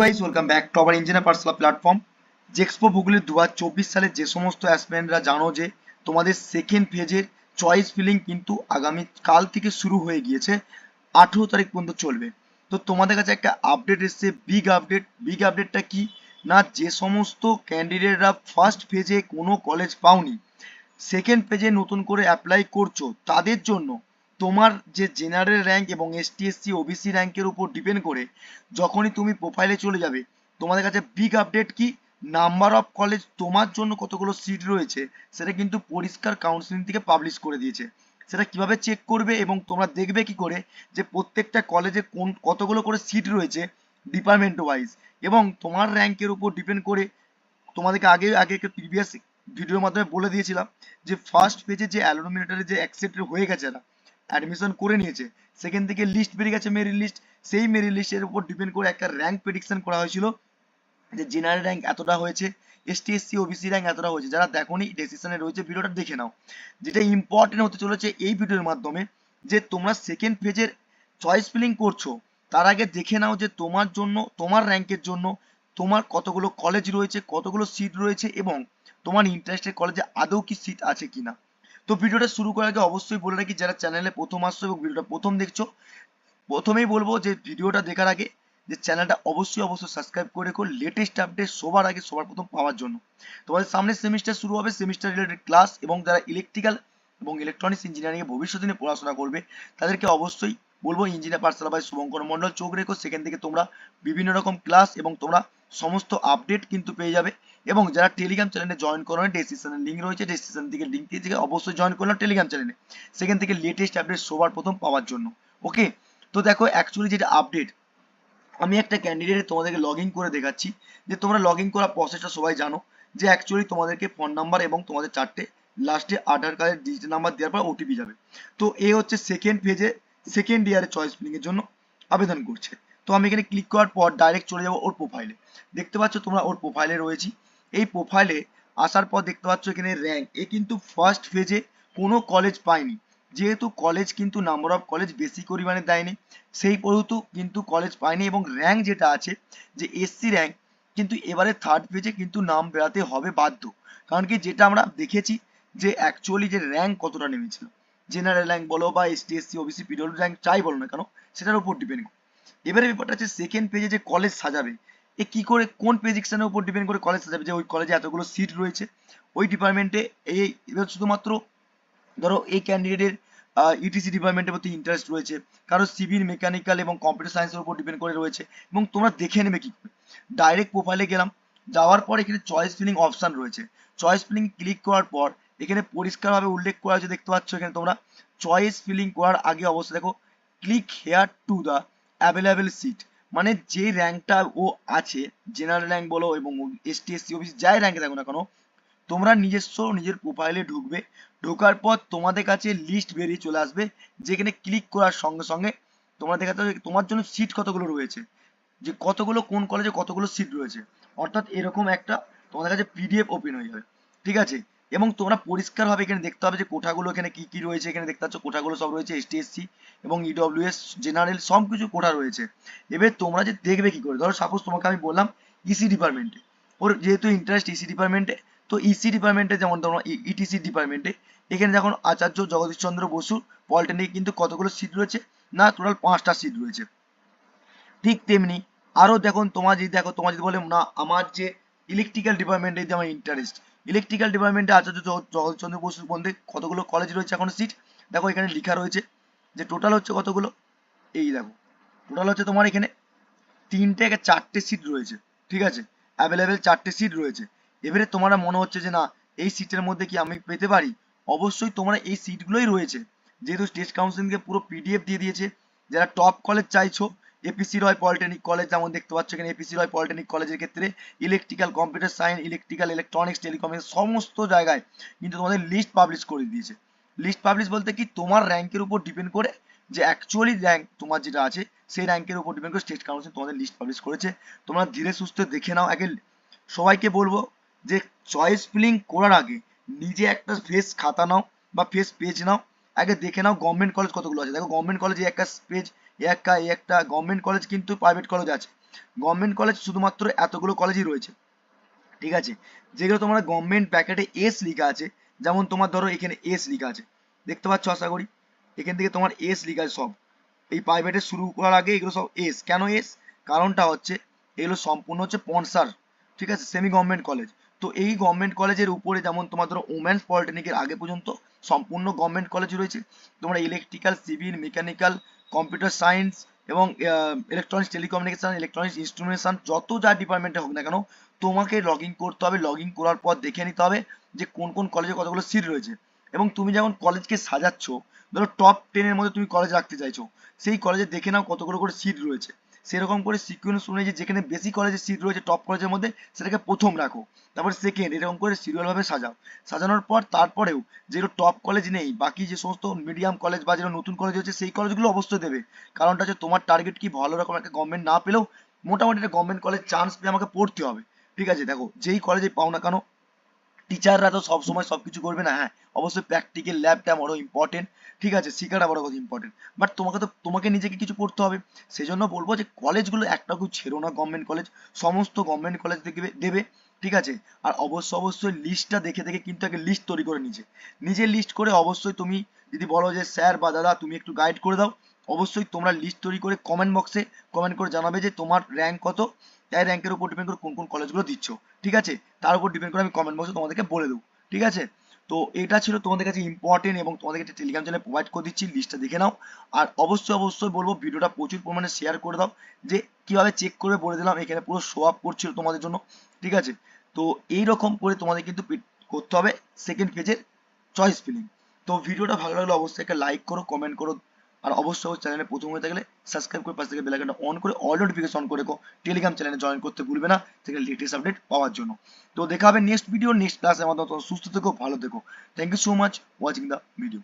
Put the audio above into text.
Guys welcome back to our engineer personal platform JEXPO ভূগোলের দু সালে যে সমস্ত অ্যাসপিরেন্টরা জানো যে, তোমাদের সেকেন্ড ফেজের চয়েস ফিলিং কিন্তু আগামী কাল থেকে শুরু হয়ে গিয়েছে, আঠেরো তারিখ পর্যন্ত চলবে। তো তোমাদের কাছে একটা আপডেট এসছে বিগ আপডেট বিগ আপডেটটা কি? না, যে সমস্ত ক্যান্ডিডেটরা ফার্স্ট ফেজে কোনো কলেজ পাওনি সেকেন্ড পেজে নতুন করে অ্যাপ্লাই করছ, তাদের জন্য তোমার যে জেনারেল র্যাঙ্ক এবং এসটি এসসি ওবিসি র্যাঙ্কের উপর ডিপেন্ড করে, যখনই তুমি প্রোফাইলে চলে যাবে, তোমাদের কাছে বিগ আপডেট কি? নাম্বার অফ কলেজ তোমার জন্য কতগুলো সিট রয়েছে, সেটা কিন্তু পরিষ্কার কাউন্সিলিং থেকে পাবলিশ করে দিয়েছে। সেটা কীভাবে চেক করবে এবং তোমরা দেখবে কি করে যে প্রত্যেকটা কলেজে কোন, কতগুলো করে সিট রয়েছে ডিপার্টমেন্ট ওয়াইজ এবং তোমার র্যাঙ্কের উপর ডিপেন্ড করে তোমাদেরকে আগে আগে প্রিভিয়াস ভিডিওর মাধ্যমে বলে দিয়েছিলাম যে ফার্স্ট পেজে যে অ্যালোনোমিনেটারে যে অ্যাকসেপ্ট হয়ে গেছে না অ্যাডমিশন করে নিয়েছে। সেখান থেকে লিস্ট বেরিয়ে গেছে মেরিট লিস্ট সেই মেরিট লিস্টের উপর ডিপেন্ড করে একটা র্যাঙ্ক প্রেডিকশন করা হয়েছিল যে জেনারেল র্যাঙ্ক এতটা হয়েছে এসটি এসসি ওবিসি র্যাঙ্ক এতটা হয়েছে। যারা দেখোনি ডেসিশনে রয়েছে, ভিডিওটা দেখে নাও। যেটা ইম্পর্টেন্ট হতে চলেছে এই ভিডিওর মাধ্যমে যে তোমরা সেকেন্ড পেজের চয়েস ফিলিং করছ, তার আগে দেখে নাও যে তোমার জন্য, তোমার র্যাঙ্কের জন্য তোমার কতগুলো কলেজ রয়েছে, কতগুলো সিট রয়েছে এবং তোমার ইন্টারেস্টের কলেজে আদৌ কি সিট আছে কিনা। তো ভিডিওটা শুরু করার আগে অবশ্যই বলে রাখি, যারা চ্যানেলে প্রথম আসছো এবং ভিডিওটা প্রথম দেখছ, প্রথমেই বলব যে ভিডিওটা দেখার আগে যে চ্যানেলটা অবশ্যই অবশ্যই সাবস্ক্রাইব করে রেখো। লেটেস্ট আপডেট সবার আগে, সবার প্রথম পাওয়ার জন্য। তোমাদের সামনে সেমিস্টার শুরু হবে সেমিস্টার রিলেটেড ক্লাস এবং যারা ইলেকট্রিক্যাল এবং ইলেকট্রনিক্স ইঞ্জিনিয়ারিং এ ভবিষ্যৎ নিয়ে পড়াশোনা করবে, তাদেরকে অবশ্যই বলব engineer Pathsala by Shubhankar Mondal চোখ রেখো, সেখান থেকে তোমরা বিভিন্ন রকম ক্লাস এবং তোমরা সমস্ত আপডেট কিন্তু পেয়ে যাবে। এবং যারা টেলিগ্রাম চ্যানেলে জয়েন করো ডেসক্রিপশনের লিঙ্ক রয়েছে ডেসক্রিপশন থেকে লিঙ্ক দিয়ে অবশ্যই জয়েন করলাম টেলিগ্রাম চ্যানেলে সেখান থেকে লেটেস্ট আপডেট সবার প্রথম পাওয়ার জন্য। ওকে তো দেখো অ্যাকচুয়ালি যেটা আপডেট আমি একটা ক্যান্ডিডেট তোমাদেরকে লগ করে দেখাচ্ছি। যে তোমরা লগ ইন করার প্রসেসটা সবাই জানো। যে অ্যাকচুয়ালি তোমাদেরকে ফোন নাম্বার এবং তোমাদের চারটে লাস্টে আধার কার্ডের ডিজিটাল নাম্বার দেওয়ার পর ওটিপি যাবে। তো এ হচ্ছে সেকেন্ড পেজে সেকেন্ড ইয়ারের চয়েস ফিলিং এর জন্য আবেদন করছে। তো আমি এখানে ক্লিক করার পর ডাইরেক্ট চলে যাব ওর প্রোফাইলে দেখতে পাচ্ছ তোমরা ওর প্রোফাইলে রয়েছি। এই প্রোফাইলে আসার পর দেখতে পাচ্ছ এখানে র্যাঙ্ক এ কিন্তু ফার্স্ট ফেজে কোনো কলেজ পায়নি। যেহেতু কলেজ কিন্তু নাম্বার অফ কলেজ বেশি পরিমাণে দেয়নি। সেই পড়ুতু কিন্তু কলেজ পায়নি এবং র্যাঙ্ক যেটা আছে, যে এসসি র্যাঙ্ক কিন্তু এবারে থার্ড পেজে কিন্তু নাম বেরাতে হবে বাধ্য। কারণ কি যেটা আমরা দেখেছি যে অ্যাকচুয়ালি যে র্যাঙ্ক কতটা নেমেছিল। জেনারেল র্যাঙ্ক বলো বা ST SC OBC PW rank চাই বলো না কেন, সেটার উপর ডিপেন্ড করে। এবারে ব্যাপারটা হচ্ছে সেকেন্ড পেজে যে কলেজ সাজাবে, এ কি করে, কোন প্রেডিকশনের উপর ডিপেন্ড করে কলেজ সাজাবে? যে ওই কলেজে এতগুলো সিট রয়েছে, ওই ডিপার্টমেন্টে এই এবার শুধুমাত্র ধরো এই ক্যান্ডিডেটের ইটিসি ডিপার্টমেন্টের প্রতি ইন্টারেস্ট রয়েছে, কারও সিভিল মেকানিক্যাল এবং কম্পিউটার সায়েন্সের উপর ডিপেন্ড করে রয়েছে, এবং তোমরা দেখে নেবে কি ডাইরেক্ট প্রোফাইলে গেলাম, যাওয়ার পর এখানে চয়েস ফিলিং অপশন রয়েছে। চয়েস ফিলিং ক্লিক করার পর এখানে পরিষ্কারভাবে উল্লেখ করা আছে দেখতে পাচ্ছ এখানে তোমরা। চয়েস ফিলিং করার আগে অবশ্যই দেখো click here to the available seat মানে যে র্যাঙ্কটা ও আছে জেনারেল র্যাঙ্ক বলো এবং এসটি এসসি ওবিসি যাই র্যাঙ্কে থাকো না কেন, তোমরা নিজস্ব নিজের প্রোফাইলে ঢুকবে। ঢোকার পর তোমাদের কাছে লিস্ট বেরিয়ে চলে আসবে, যেখানে ক্লিক করার সঙ্গে সঙ্গে তোমরা দেখাতে তোমার জন্য সিট কতগুলো রয়েছে, যে কতগুলো কোন কলেজে কতগুলো সিট রয়েছে। অর্থাৎ এরকম একটা তোমাদের কাছে পিডিএফ ওপেন হয়ে যাবে। ঠিক আছে? এবং তোমরা পরিষ্কারভাবে এখানে দেখতে হবে যে কোঠাগুলো এখানে কি কি রয়েছে, এখানে দেখতে পাচ্ছ কোঠাগুলো সব রয়েছে এসটিএসসি এবং ইডব্লিউএস জেনারেল সব কিছু কোঠা রয়েছে। এবার তোমরা যে দেখবে কি করে, ধরো সাপোজ তোমাকে আমি বললাম ইসি ডিপার্টমেন্টে ওর যেহেতু ইন্টারেস্ট ইসি ডিপার্টমেন্টে তো ইসি ডিপার্টমেন্টে যেমন তোমরা ইটিসি ডিপার্টমেন্টে এখানে যখন আচার্য জগদীশ চন্দ্র বসু পলিটেকনিক কিন্তু কতগুলো সিট রয়েছে? না টোটাল পাঁচটা সিট রয়েছে। ঠিক তেমনি আরও দেখুন, তোমার যদি দেখো, তোমার যদি বলে, না, আমার যে ইলেকট্রিক্যাল ডিপার্টমেন্টে যদি আমার ইন্টারেস্ট ইলেকট্রিক্যাল ডিপার্টমেন্টে আচার্য জগদীশচন্দ্র বসুর মধ্যে কতগুলো কলেজ রয়েছে এখন সিট দেখো এখানে লেখা রয়েছে যে টোটাল হচ্ছে কতগুলো? এই দেখো টোটাল হচ্ছে তোমার এখানে তিনটে থেকে চারটে সিট রয়েছে, ঠিক আছে? অ্যাভেলেবেল চারটে সিট রয়েছে। এবারে তোমার মনে হচ্ছে যে না, এই সিটের মধ্যে কি আমি পেতে পারি? অবশ্যই তোমরা এই সিটগুলোই রয়েছে। যেহেতু স্টেট কাউন্সিলকে পুরো পিডিএফ দিয়ে দিয়েছে, যারা টপ কলেজ চাইছো এপিসি রয় পলিটেকনিক কলেজ যেমন দেখতে পাচ্ছ এখানে এপিসি রয় পলিটেকনিক কলেজের ক্ষেত্রে electrical computer science electrical electronics telecommunication সমস্ত জায়গায় কিন্তু তোমাদের লিস্ট পাবলিশ করে দিয়েছে। লিস্ট পাবলিশ বলতে কি? তোমার র্যাঙ্কের উপর ডিপেন্ড করে যে অ্যাকচুয়ালি র্যাঙ্ক তোমার যেটা আছে, সেই র্যাঙ্কের উপর ডিপেন্ড করে স্টেট কাউন্সিল তোমাদের লিস্ট পাবলিশ করেছে। তোমরা ধীরে সুস্থে দেখে নাও। আগে সবাইকে বলব যে চয়েস ফিলিং করার আগে নিজে একটা ফেস খাতা নাও বা ফেস পেজ নাও। আগে দেখে নাও গভর্নমেন্ট কলেজ কতগুলো আছে। দেখো গভর্নমেন্ট কলেজে একটা পেজ একটা একটা গভর্নমেন্ট কলেজ কিন্তু প্রাইভেট কলেজ আছে। গভর্নমেন্ট কলেজ শুধুমাত্র এতগুলো কলেজই রয়েছে। ঠিক আছে? যেগুলো তোমার গভর্নমেন্ট প্যাকেটে এস লেখা আছে, যেমন তোমার ধরো এখানে এস লেখা আছে। দেখতে পাচ্ছ আশা করি? এখান থেকে তোমার এস লেখা আছে সব। এই প্রাইভেটে শুরু করার আগে এগুলো সব এস কেন এস কারণটা হচ্ছে এগুলো সম্পূর্ণ হচ্ছে স্পন্সার ঠিক আছে? সেমি গভর্নমেন্ট কলেজ তো এই গভর্নমেন্ট কলেজের উপরে যেমন তোমার ধরো ওমেন্স পলিটেকনিকের আগে পর্যন্ত সম্পূর্ণ গভর্নমেন্ট কলেজ রয়েছে। তোমরা electrical civil mechanical computer science এবং ইলেকট্রনিক্স টেলিকমিউনিকেশন ইলেকট্রনিক্স ইনস্ট্রুমেন্টেশন যত যা ডিপার্টমেন্টে হোক না কেন, তোমাকে লগ করতে হবে। লগ করার পর দেখে নিতে হবে যে কোন কোন কলেজে কতগুলো সিট রয়েছে। এবং তুমি যখন কলেজকে সাজাচ্ছ, ধরো টপ টেনের মধ্যে তুমি কলেজ রাখতে চাইছো, সেই কলেজে দেখে নাও কতগুলো করে সিট রয়েছে। সেরকম করে সিকুয়েন্স অনুযায়ী যেখানে বেশি কলেজের সিট রয়েছে টপ কলেজের মধ্যে, সেটাকে প্রথম রাখো। তারপর সেকেন্ড এরকম করে সিরিয়াল ভাবে সাজাও। সাজানোর পর তারপরেও যেগুলো টপ কলেজ নেই, বাকি যে সমস্ত মিডিয়াম কলেজ বা যেগুলো নতুন কলেজ হচ্ছে, সেই কলেজগুলো অবশ্যই দেবে। কারণটা হচ্ছে তোমার টার্গেট কি ভালো রকম একটা গভর্নমেন্ট না পেলেও, মোটামুটি একটা গভর্নমেন্ট কলেজ চান্স পেয়ে আমাকে পড়তে হবে। ঠিক আছে, দেখো, যেই কলেজে পাও না কেন টিচাররা তো সবসময় সবকিছু করবে না হ্যাঁ। অবশ্যই প্র্যাকটিক্যাল ল্যাবটা বড় ইম্পর্টেন্ট ঠিক আছে? শিক্ষাটা বড় কথা ইম্পর্টেন্ট বাট তোমাকে তো, তোমাকে নিজেকে কিছু করতে হবে। সেই জন্য বলব যে কলেজগুলো একটাও ছেড়ো না গভর্নমেন্ট কলেজ সমস্ত গভর্নমেন্ট কলেজ দেখবে দেবে ঠিক আছে? আর অবশ্যই অবশ্যই লিস্টটা দেখে দেখে কিন্তু আগে লিস্ট তৈরি করে নিজে নিজে লিস্ট করে অবশ্যই তুমি যদি বলো যে, স্যার বা দাদা, তুমি একটু গাইড করে দাও। অবশ্যই তোমরা লিস্ট তৈরি করে কমেন্ট বক্সে কমেন্ট করে জানাবে যে তোমার র্যাঙ্ক কত, তাই র্যাঙ্কের উপর ডিপেন্ড করে কোন কোন কলেজগুলো দিচ্ছ, ঠিক আছে? তার উপর ডিপেন্ড করে আমি কমেন্ট বক্সে তোমাদেরকে বলে দেবো, ঠিক আছে? তো এটা ছিল তোমাদের কাছে ইম্পর্টেন্ট এবং তোমাদেরকে একটা টেলিগ্রাম চ্যানেল প্রোভাইড করে দিচ্ছি লিস্টটা দেখে নাও। আর অবশ্যই অবশ্যই বলব, ভিডিওটা প্রচুর পরিমাণে শেয়ার করে দাও, যে কীভাবে চেক করে বলে দিলাম, এখানে পুরো শো আপ করছিল তোমাদের জন্য, ঠিক আছে? তো এই রকম করে তোমাদের কিন্তু করতে হবে সেকেন্ড পেজের চয়েস ফিলিং তো ভিডিওটা ভালো লাগলে অবশ্যই একটা লাইক করো কমেন্ট করো আর অবশ্যই চ্যানেলে প্রথম হয়ে থাকলে সাবস্ক্রাইব করে পাশে থেকে বেল আইকনটা অন করে অল নোটিফিকেশন করে রেখো। টেলিগ্রাম চ্যানেলে জয়েন করতে ভুলবে না, থেকে লেটেস্ট আপডেট পাওয়ার জন্য। তো দেখা হবে নেক্সট ভিডিও নেক্সট ক্লাসে আমাদের সুস্থ থেকো, ভালো থেকো। Thank you so much watching the video